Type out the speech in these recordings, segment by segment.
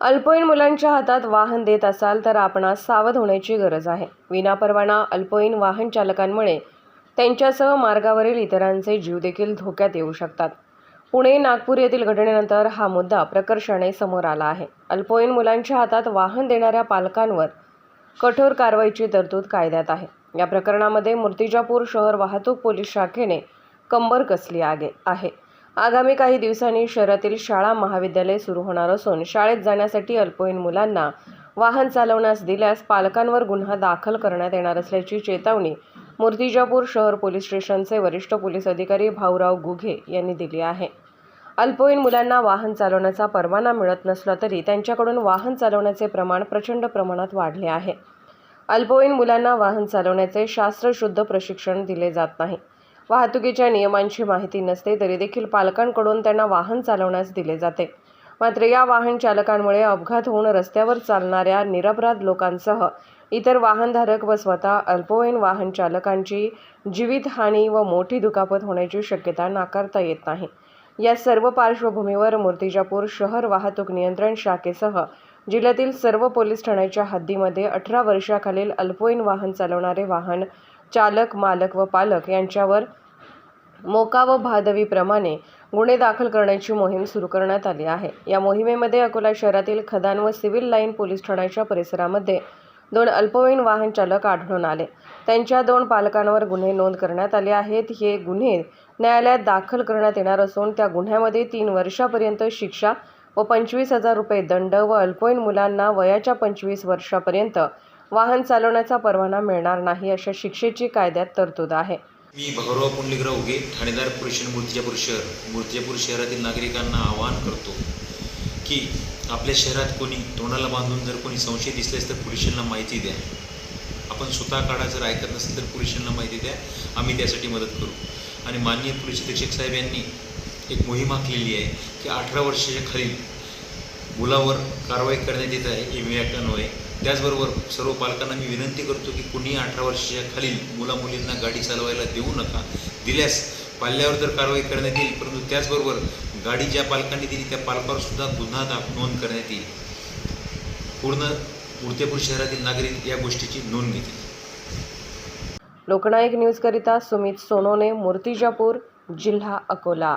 अल्पवयीन मुलांच्या हातात वाहन देत असाल तर आपणास सावध होण्याची गरज आहे. विनापरवाना अल्पवयीन वाहन चालकांमुळे त्यांच्यासह मार्गावरील इतरांचे जीव देखील धोक्यात येऊ शकतात. पुणे नागपूर येथील घटनेनंतर हा मुद्दा प्रकर्षाने समोर आला आहे. अल्पवयीन मुलांच्या हातात वाहन देणाऱ्या पालकांवर कठोर कारवाईची तरतूद कायद्यात आहे. या प्रकरणामध्ये मूर्तिजापूर शहर वाहतूक पोलीस शाखेने कंबर कसली आगे आहे. आगामी काही दिवसांनी शहरातील शाळा महाविद्यालय सुरू होणार असून शाळेत जाण्यासाठी अल्पवयीन मुलांना वाहन चालवण्यास दिल्यास पालकांवर गुन्हा दाखल करण्यात येणार असल्याची चेतावणी मूर्तिजापूर शहर पोलीस स्टेशनचे वरिष्ठ पोलीस अधिकारी भाऊराव गुघे यांनी दिली आहे. अल्पवयीन मुलांना वाहन चालवण्याचा परवाना मिळत नसला तरी त्यांच्याकडून वाहन चालवण्याचे प्रमाण प्रचंड प्रमाणात वाढले आहे. अल्पवयीन मुलांना वाहन चालवण्याचे शास्त्रशुद्ध प्रशिक्षण दिले जात नाही. वाहतुकीच्या नियमांची माहिती नसते तरी देखील पालकांकडून त्यांना वाहन चालवण्यास दिले जाते. मात्र या वाहन चालकांमुळे अपघात होऊन रस्त्यावर चालणाऱ्या निरपराध लोकांसह इतर वाहनधारक व स्वतः अल्पवयीन वाहन चालकांची जीवितहानी व मोठी दुखापत होण्याची शक्यता नाकारता येत नाही. या सर्व पार्श्वभूमीवर मूर्तिजापूर शहर वाहतूक नियंत्रण शाखेसह जिल्ह्यातील सर्व पोलीस ठाण्याच्या हद्दीमध्ये अठरा वर्षाखालील अल्पवयीन वाहन चालवणारे वाहन चालक मालक व पालक यांच्यावर मोका व भादवीप्रमाणे गुन्हे दाखल करण्याची मोहीम सुरू करण्यात आली आहे. या मोहिमेमध्ये अकोला शहरातील खदान व सिव्हिल लाईन पोलीस ठाण्याच्या परिसरामध्ये दोन अल्पवयीन वाहन चालक आढळून आले. त्यांच्या दोन पालकांवर गुन्हे नोंद करण्यात आले आहेत. हे गुन्हे न्यायालयात दाखल करण्यात येणार असून त्या गुन्ह्यामध्ये तीन वर्षापर्यंत शिक्षा व पंचवीस हजार रुपये दंड व अल्पवयीन मुलांना वयाच्या पंचवीस वर्षापर्यंत वाहन चालवण्याचा परवाना मिळणार नाही अशा शिक्षेची कायद्यात तरतूद आहे. मी भगवराव पुंडलिकराव उगे ठाणेदार पोलीस मूर्तिजापूर शहर मूर्तिजापूर शहरातील नागरिकांना आवाहन करतो की आपल्या शहरात कोणी तोंडाला बांधून जर कोणी संशय दिसल्यास तर पुरुषांना माहिती द्या. आपण स्वतः काढा जर ऐकत नसेल तर पुरुषांना माहिती द्या. आम्ही त्यासाठी मदत करू. आणि माननीय पोलीस अधीक्षक साहेब यांनी एक मोहीम आखलेली आहे की अठरा वर्षाच्या खालील मुलावर कारवाई करण्यात येत आहे एम ॲक्ट अन्वये त्याचबरोबर सर्व पालकांना मी विनंती करतो की कुणीही अठरा वर्षाच्या खालील मुला मुलींना गाडी चालवायला देऊ नका. दिल्यास पाल्यावर तर कारवाई करण्यात येईल परंतु त्याचबरोबर गाडी ज्या पालकांनी दिली त्या पालकावर सुद्धा गुन्हा दा नोंद करण्यात येईल. पूर्ण मूर्तिपूर शहरातील नागरिक या गोष्टीची नोंद घेतील. लोकनायक न्यूजकरिता सुमित सोनोने मूर्तिजापूर जिल्हा अकोला.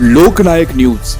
लोकनायक न्यूज.